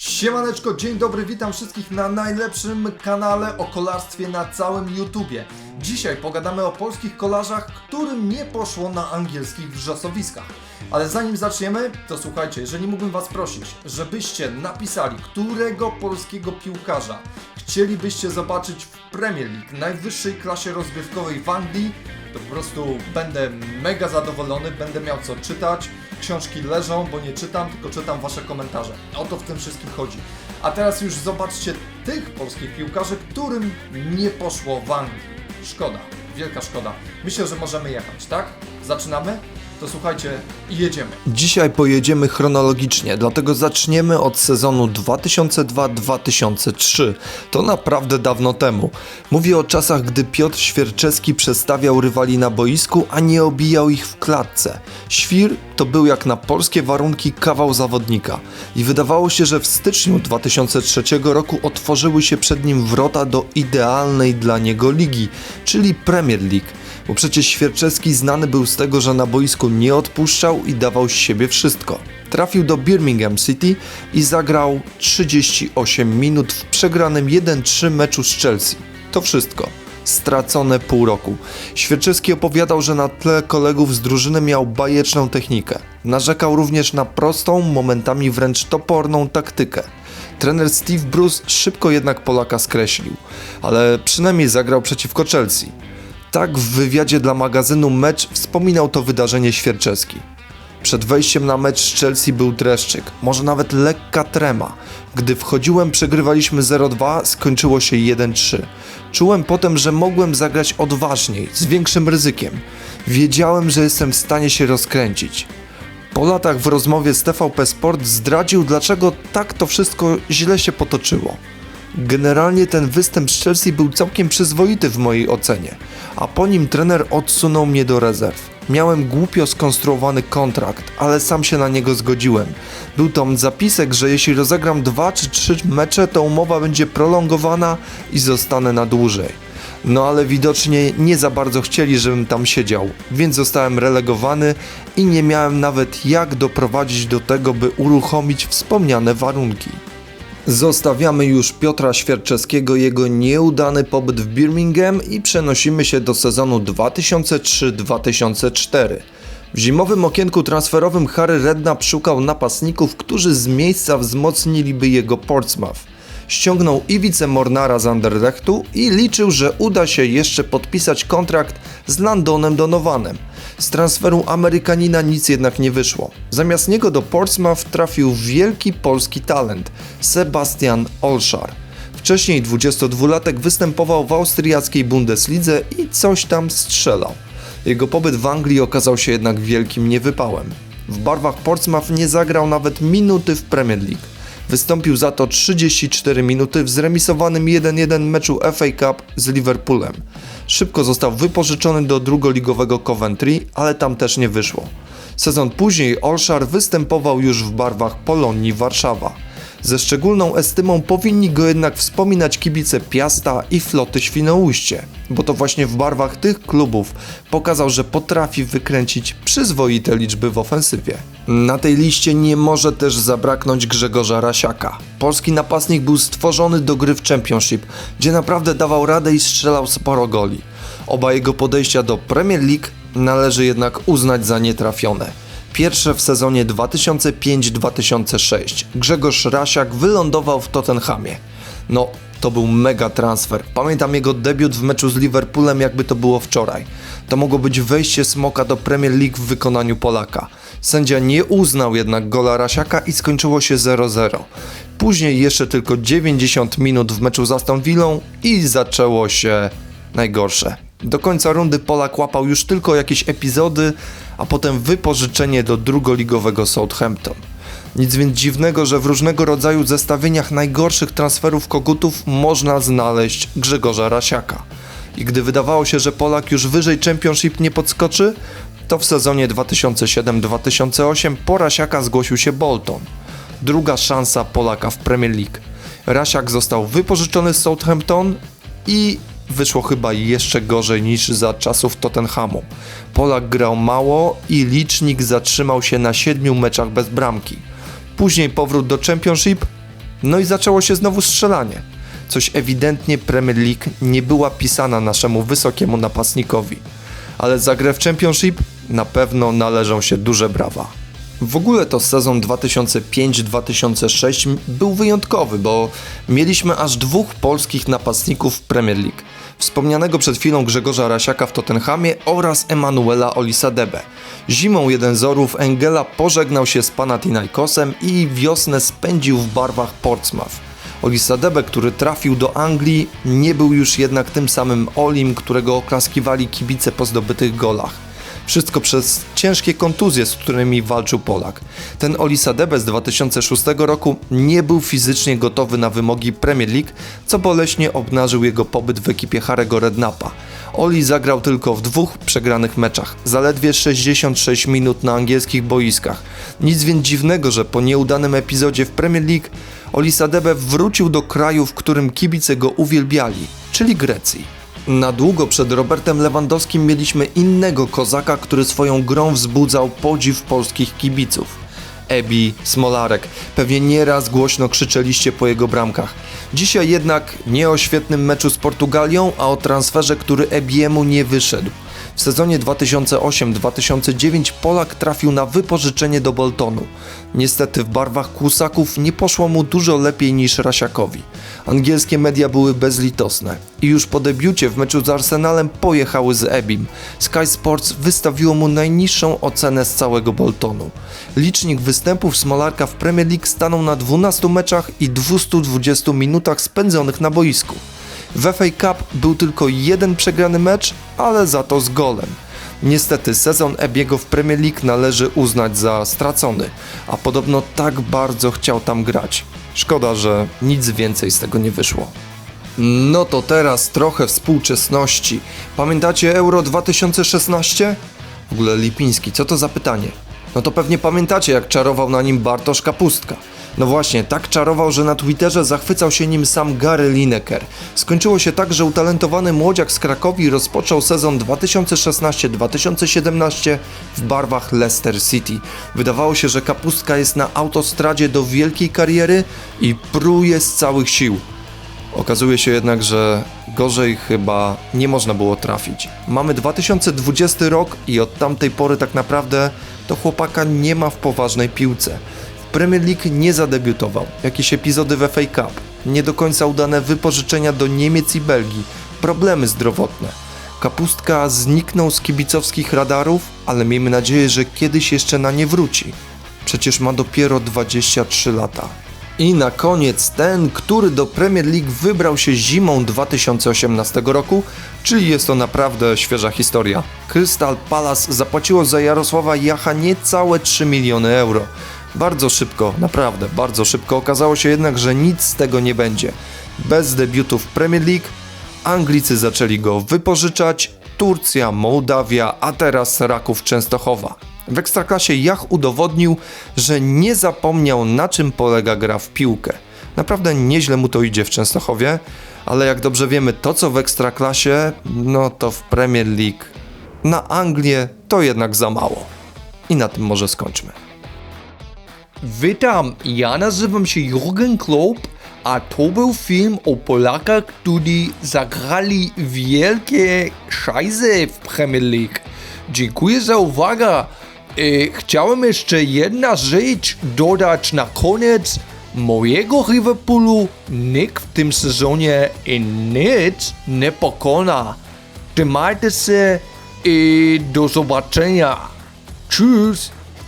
Siemaneczko, dzień dobry, witam wszystkich na najlepszym kanale o kolarstwie na całym YouTubie. Dzisiaj pogadamy o polskich kolarzach, którym nie poszło na angielskich wrzosowiskach. Ale zanim zaczniemy, to słuchajcie, jeżeli mógłbym Was prosić, żebyście napisali, którego polskiego piłkarza chcielibyście zobaczyć w Premier League, najwyższej klasie rozgrywkowej w Anglii, to po prostu będę mega zadowolony, będę miał co czytać. Książki leżą, bo nie czytam, tylko czytam Wasze komentarze. O to w tym wszystkim chodzi. A teraz już zobaczcie tych polskich piłkarzy, którym nie poszło w Anglii. Szkoda, wielka szkoda. Myślę, że możemy jechać, tak? Zaczynamy? To słuchajcie i jedziemy. Dzisiaj pojedziemy chronologicznie, dlatego zaczniemy od sezonu 2002-2003. To naprawdę dawno temu. Mówię o czasach, gdy Piotr Świerczewski przestawiał rywali na boisku, a nie obijał ich w klatce. Świr to był jak na polskie warunki kawał zawodnika i wydawało się, że w styczniu 2003 roku otworzyły się przed nim wrota do idealnej dla niego ligi, czyli Premier League bo przecież Świerczewski znany był z tego, że na boisku nie odpuszczał i dawał z siebie wszystko. Trafił do Birmingham City i zagrał 38 minut w przegranym 1-3 meczu z Chelsea. To wszystko. Stracone pół roku. Świerczewski opowiadał, że na tle kolegów z drużyny miał bajeczną technikę. Narzekał również na prostą, momentami wręcz toporną taktykę. Trener Steve Bruce szybko jednak Polaka skreślił, ale przynajmniej zagrał przeciwko Chelsea. Tak w wywiadzie dla magazynu Mecz wspominał to wydarzenie Świerczewski. Przed wejściem na mecz z Chelsea był dreszczyk, może nawet lekka trema. Gdy wchodziłem, przegrywaliśmy 0-2, skończyło się 1-3. Czułem potem, że mogłem zagrać odważniej, z większym ryzykiem. Wiedziałem, że jestem w stanie się rozkręcić. Po latach w rozmowie z TVP Sport zdradził, dlaczego tak to wszystko źle się potoczyło. Generalnie ten występ z Chelsea był całkiem przyzwoity w mojej ocenie, a po nim trener odsunął mnie do rezerw. Miałem głupio skonstruowany kontrakt, ale sam się na niego zgodziłem. Był tam zapisek, że jeśli rozegram dwa czy trzy mecze, to umowa będzie prolongowana i zostanę na dłużej. No ale widocznie nie za bardzo chcieli, żebym tam siedział, więc zostałem relegowany i nie miałem nawet jak doprowadzić do tego, by uruchomić wspomniane warunki. Zostawiamy już Piotra Świerczewskiego jego nieudany pobyt w Birmingham i przenosimy się do sezonu 2003-2004. W zimowym okienku transferowym Harry Redknapp szukał napastników, którzy z miejsca wzmocniliby jego Portsmouth. Ściągnął Iwicę Mornara z Anderlechtu i liczył, że uda się jeszcze podpisać kontrakt z Landonem Donovanem. Z transferu Amerykanina nic jednak nie wyszło. Zamiast niego do Portsmouth trafił wielki polski talent Sebastian Olszar. Wcześniej 22-latek występował w austriackiej Bundeslidze i coś tam strzelał. Jego pobyt w Anglii okazał się jednak wielkim niewypałem. W barwach Portsmouth nie zagrał nawet minuty w Premier League. Wystąpił za to 34 minuty w zremisowanym 1-1 meczu FA Cup z Liverpoolem. Szybko został wypożyczony do drugoligowego Coventry, ale tam też nie wyszło. Sezon później Olszar występował już w barwach Polonii Warszawa. Ze szczególną estymą powinni go jednak wspominać kibice Piasta i Floty Świnoujście, bo to właśnie w barwach tych klubów pokazał, że potrafi wykręcić przyzwoite liczby w ofensywie. Na tej liście nie może też zabraknąć Grzegorza Rasiaka. Polski napastnik był stworzony do gry w Championship, gdzie naprawdę dawał radę i strzelał sporo goli. Oba jego podejścia do Premier League należy jednak uznać za nietrafione. Pierwsze w sezonie 2005-2006. Grzegorz Rasiak wylądował w Tottenhamie. No, to był mega transfer. Pamiętam jego debiut w meczu z Liverpoolem, jakby to było wczoraj. To mogło być wejście Smoka do Premier League w wykonaniu Polaka. Sędzia nie uznał jednak gola Rasiaka i skończyło się 0-0. Później jeszcze tylko 90 minut w meczu z Aston Villą i zaczęło się najgorsze. Do końca rundy Polak łapał już tylko jakieś epizody, a potem wypożyczenie do drugoligowego Southampton. Nic więc dziwnego, że w różnego rodzaju zestawieniach najgorszych transferów kogutów można znaleźć Grzegorza Rasiaka. I gdy wydawało się, że Polak już wyżej Championship nie podskoczy, to w sezonie 2007-2008 po Rasiaka zgłosił się Bolton. Druga szansa Polaka w Premier League. Rasiak został wypożyczony z Southampton i wyszło chyba jeszcze gorzej niż za czasów Tottenhamu. Polak grał mało i licznik zatrzymał się na siedmiu meczach bez bramki. Później powrót do Championship No i zaczęło się znowu strzelanie. Coś ewidentnie Premier League nie była pisana naszemu wysokiemu napastnikowi. Ale za grę w Championship na pewno należą się duże brawa. W ogóle to sezon 2005-2006 był wyjątkowy, bo mieliśmy aż dwóch polskich napastników w Premier League. Wspomnianego przed chwilą Grzegorza Rasiaka w Tottenhamie oraz Emanuela Olisadebe. Zimą jeden z orów Engela pożegnał się z Panathinaikosem i wiosnę spędził w barwach Portsmouth. Olisadebe, który trafił do Anglii, nie był już jednak tym samym Olim, którego oklaskiwali kibice po zdobytych golach. Wszystko przez ciężkie kontuzje, z którymi walczył Polak. Ten Olisadebe z 2006 roku nie był fizycznie gotowy na wymogi Premier League, co boleśnie obnażył jego pobyt w ekipie Harego Rednapa. Oli zagrał tylko w dwóch przegranych meczach, zaledwie 66 minut na angielskich boiskach. Nic więc dziwnego, że po nieudanym epizodzie w Premier League Olisadebe wrócił do kraju, w którym kibice go uwielbiali, czyli Grecji. Na długo przed Robertem Lewandowskim mieliśmy innego kozaka, który swoją grą wzbudzał podziw polskich kibiców. Ebi Smolarek. Pewnie nieraz głośno krzyczeliście po jego bramkach. Dzisiaj jednak nie o świetnym meczu z Portugalią, a o transferze, który Ebiemu nie wyszedł. W sezonie 2008-2009 Polak trafił na wypożyczenie do Boltonu. Niestety w barwach Kłusaków nie poszło mu dużo lepiej niż Rasiakowi. Angielskie media były bezlitosne i już po debiucie w meczu z Arsenalem pojechały z Ebim. Sky Sports wystawiło mu najniższą ocenę z całego Boltonu. Licznik występów Smolarka w Premier League stanął na 12 meczach i 220 minutach spędzonych na boisku. W FA Cup był tylko jeden przegrany mecz, ale za to z golem. Niestety sezon Ebiego w Premier League należy uznać za stracony, a podobno tak bardzo chciał tam grać. Szkoda, że nic więcej z tego nie wyszło. No to teraz trochę współczesności. Pamiętacie Euro 2016? W ogóle Lipiński, co to za pytanie? No to pewnie pamiętacie, jak czarował na nim Bartosz Kapustka. No właśnie, tak czarował, że na Twitterze zachwycał się nim sam Gary Lineker. Skończyło się tak, że utalentowany młodziak z Krakowi rozpoczął sezon 2016-2017 w barwach Leicester City. Wydawało się, że Kapustka jest na autostradzie do wielkiej kariery i pruje z całych sił. Okazuje się jednak, że gorzej chyba nie można było trafić. Mamy 2020 rok i od tamtej pory tak naprawdę to chłopaka nie ma w poważnej piłce. Premier League nie zadebiutował, jakieś epizody w FA Cup, nie do końca udane wypożyczenia do Niemiec i Belgii, problemy zdrowotne. Kapustka zniknął z kibicowskich radarów, ale miejmy nadzieję, że kiedyś jeszcze na nie wróci. Przecież ma dopiero 23 lata. I na koniec ten, który do Premier League wybrał się zimą 2018 roku, czyli jest to naprawdę świeża historia. Crystal Palace zapłaciło za Jarosława Jacha niecałe 3 miliony euro. Bardzo szybko, naprawdę bardzo szybko okazało się jednak, że nic z tego nie będzie. Bez debiutu w Premier League Anglicy zaczęli go wypożyczać, Turcja, Mołdawia, a teraz Raków Częstochowa. W Ekstraklasie Jach udowodnił, że nie zapomniał na czym polega gra w piłkę. Naprawdę nieźle mu to idzie w Częstochowie, ale jak dobrze wiemy, to co w Ekstraklasie, no to w Premier League. Na Anglię to jednak za mało. I na tym może skończmy. Witam, ja nazywam się Jurgen Klopp, a to był film o Polakach, którzy zagrali wielkie szajse w Premier League. Dziękuję za uwagę. E, chciałem jeszcze jedna rzecz dodać na koniec. Mojego Liverpoolu nikt w tym sezonie i nic nie pokona. Trzymajcie się i do zobaczenia. Tschüss.